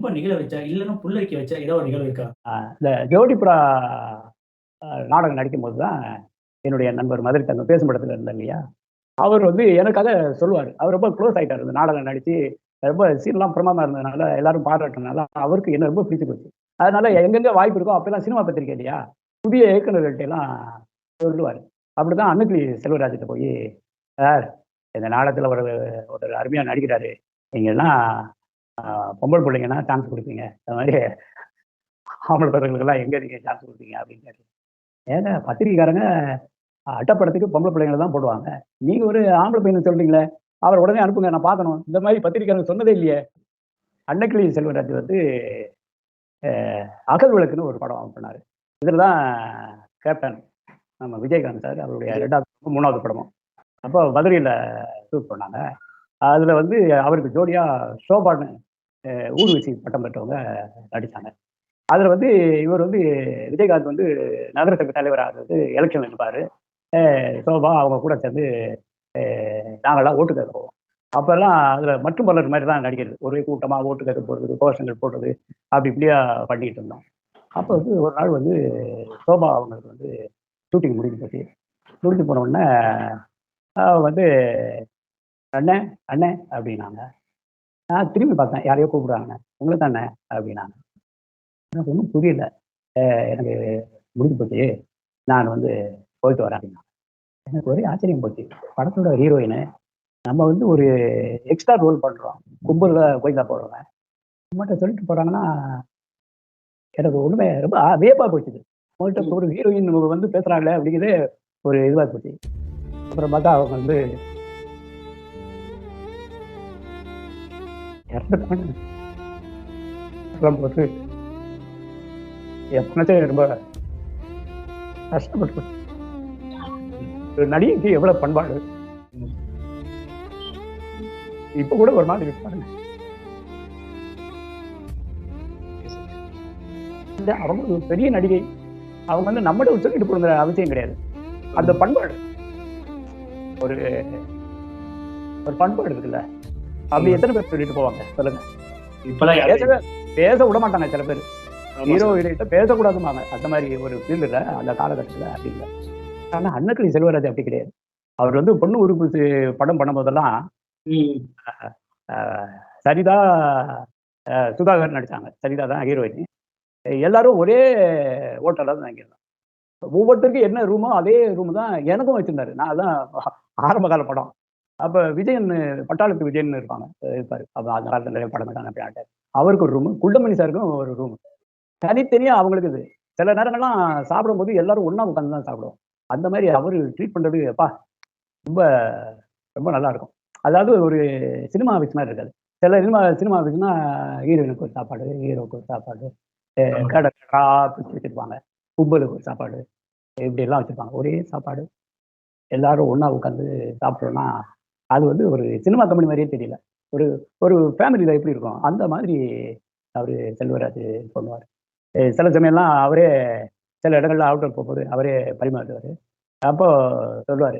ரொம்ப நிகழ வச்சா, இல்லைன்னா புள்ளரிக்க வச்சா ஏதோ ஒரு நிகழ்வு இருக்கா? இந்த ஜோடிபுரா அ நாடகம் நடிக்கும்போது தான், என்னுடைய நண்பர் மதுரை தங்க பேசும் படத்துல இருந்தார் இல்லையா? அவர் வந்து எனக்காக சொல்லுவாரு. அவர் ரொம்ப க்ளோஸ் ஆகிட்டார் இந்த நாடகம் நடிச்சு, ரொம்ப சீன்லாம் பிரமாதமாக இருந்ததுனால, எல்லாரும் பாராட்டுறதுனால அவருக்கு என்ன ரொம்ப பிடிச்சு போச்சு. அதனால எங்கெங்க வாய்ப்பு இருக்கோ, அப்பெல்லாம் சினிமா பத்திரிக்கை இல்லையா? புதிய இயக்குநர்கள்ட்டையெல்லாம் சொல்லுவார் அப்படி அப்படிதான் அன்னக்கிளி செல்வராஜிட்ட போய் "சார், இந்த நாடகத்தில் ஒரு ஒரு அருமையாக நடிக்கிறாரு. நீங்கள்லாம் பொம்பள புள்ளைங்கன்னா சான்ஸ் குடுப்பீங்க. அது மாரி ஆம்பள பசங்களுக்கெல்லாம் எங்க நீங்க சான்ஸ் குடுப்பீங்க?" அப்படின்னாரு. ஏங்க பத்திரிக்கைக்காரங்க அட்டப்படத்துக்கு பொம்பள பிள்ளைங்கள தான் போடுவாங்க. நீங்க ஒரு ஆம்பள பையன சொல்றீங்களே, அவர உடனே அனுப்புங்க நான் பார்க்கணும். இந்த மாரி பத்திரிக்கைக்காரங்க சொன்னதே இல்லையே. அன்னக்கிளி செல்வராஜ் வந்து அகல் விளக்குன்னு ஒரு படம் பண்ணாரு. இதுல தான் கேப்டன் நம்ம விஜயகாந்த் சார் அவருடைய 2வது 3வது படமும். அப்போ மதுரையில ஷூட் பண்ணாங்க. அதுல வந்து அவருக்கு ஜோடியா ஷோபான்னு ஊர்வசி பட்டம் பெற்றவங்க நடித்தாங்க அதில் வந்து இவர் வந்து விஜயகாந்த் வந்து நகரசபை தலைவராக வந்து எலெக்ஷன் இருப்பார் சோபா அவங்க கூட சேர்ந்து நாங்களாம் ஓட்டு கேட்க அப்போல்லாம் அதில் மற்றும் பலர் மாதிரி தான் நடிக்கிறது. ஒரே கூட்டமாக ஓட்டு கேட்க போடுறது கோஷங்கள் போடுறது, அப்படி இப்படியா பண்ணிக்கிட்டு இருந்தோம். அப்போ வந்து ஒரு நாள் வந்து சோபா அவங்களுக்கு வந்து ஷூட்டிங் முடிஞ்சு போச்சு. முடிஞ்சு போன உடனே வந்து "அண்ணே, அண்ணே" அப்படின்னாங்க. நான் திரும்பி பார்த்தேன். யாரையோ கூப்பிடுறாங்க. உங்களை தானே" அப்படின்னாங்க. எனக்கு ஒன்றும் புரியல. எனக்கு முடிஞ்சு போச்சு. நான் வந்து போயிட்டு வரேன்" அப்படின்னா எனக்கு ஒரே ஆச்சரியம் போச்சு. படத்தோட ஹீரோயினு. நம்ம வந்து ஒரு எக்ஸ்ட்ரா ரோல் பண்ணுறோம் கும்பலில் கோயிலாக போடுறவங்க. நம்மட்ட சொல்லிட்டு போகிறாங்கன்னா எனக்கு ஒன்றுமே ரொம்ப வேப்பாக போச்சுது. அவங்கள்ட்ட ஒரு ஹீரோயின் வந்து பேசுகிறாங்களே அப்படிங்கிறதே ஒரு இதுவாக போச்சு. அப்புறம் பார்த்தா அவங்க வந்து இறந்துட்டாங்க. சொல்லும்போது போட்டு என் மனசே ரொம்ப கஷ்டப்பட்டு ஒரு நடிகைக்கு எவ்வளவு பண்பாடு. இப்ப கூட ஒரு மாதிரி இருக்கு பாருங்க. அவங்க ஒரு பெரிய நடிகை. அவங்க வந்து நம்மட்ட சொல்லிட்டு போணுங்கிற அவசியம் கிடையாது. அந்த பண்பாடு. ஒரு ஒரு பண்பாடு இருக்குல்ல. அப்படி எத்தன பேர் சொல்லிட்டு போவாங்க? சொல்லுங்க. பேசவே பேச விட மாட்டாங்க சில பேரு. Hero, sir. ஹீரோயின்ட்ட பேசக்கூடாதும்பாங்க. அந்த மாரி ஒரு ஃபீல்டுல அந்த காலகட்டத்துல அப்படி இல்ல. ஆனா அன்னக்கிளி செல்வராஜ் அப்படி கிடையாது. அவர் வந்து பொண்ணு உறுப்பு படம் பண்ணும்போதெல்லாம், சரிதா சுதாகர் நடிச்சாங்க. சரிதா தான் ஹீரோயினி. எல்லாரும் ஒரே ஹோட்டல்ல தான் தங்கியிருந்தோம். ஒவ்வொருத்தருக்கும் என்ன ரூமோ அதே ரூம் தான் எனக்கும் வச்சிருந்தாரு. நான் அதான் ஆரம்ப கால படம். அப்ப விஜயன் பட்டாளத்து விஜயன் இருப்பாங்க. இருப்பாரு. அப்ப அந்த காலத்துல நிறைய படம் அப்படின்ட்டு. அவருக்கு ஒரு ரூமு, குண்டமணி சாருக்கும் ஒரு ரூமு. தனித்தனியா அவங்களுக்கு இது. சில நேரங்கள்லாம் சாப்பிடும்போது எல்லாரும் ஒண்ணா உட்கார்ந்து தான் சாப்பிடுவோம். அந்த மாரி அவரு ட்ரீட் பண்றது அப்பா! ரொம்ப ரொம்ப நல்லா இருக்கும். அதாவது ஒரு சினிமா ஆஃபீஸ் மாரி இருக்காது. சில சினிமா சினிமா ஆஃபீஸ்னா ஹீரோயினுக்கு ஒரு சாப்பாடு, ஹீரோவுக்கு ஒரு சாப்பாடு. கடை கடா பிரிச்சு வச்சிருப்பாங்க. கும்பலுக்கு ஒரு சாப்பாடு. இப்படியெல்லாம் வச்சிருப்பாங்க. ஒரே சாப்பாடு. எல்லாரும் ஒண்ணா உட்கார்ந்து சாப்பிட்டோம்னா, அது வந்து ஒரு சினிமா கம்பெனி மாதிரியே தெரியல. ஒரு ஒரு ஃபேமிலியில் எப்படி இருக்கும்? அந்த மாதிரி அவர் செல்வராஜ் பண்ணுவார் சில சமயம்லாம் அவரே சில இடங்கள்ல அவுட்டர் போகும்போது அவரே பரிமாறுவார் அப்போ சொல்லுவார்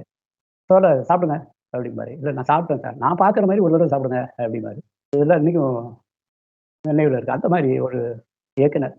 "தோழர் சாப்பிடுங்க" அப்படிம்பாரு. இல்லை நான் சாப்பிட்டேன் சார்." "நான் பார்க்குற மாதிரி ஒரு தடவை சாப்பிடுங்க" அப்படிம்பாரு. இதெல்லாம் இன்னைக்கும் நினைவில் இருக்கு. அந்த மாதிரி ஒரு இயக்குனர்.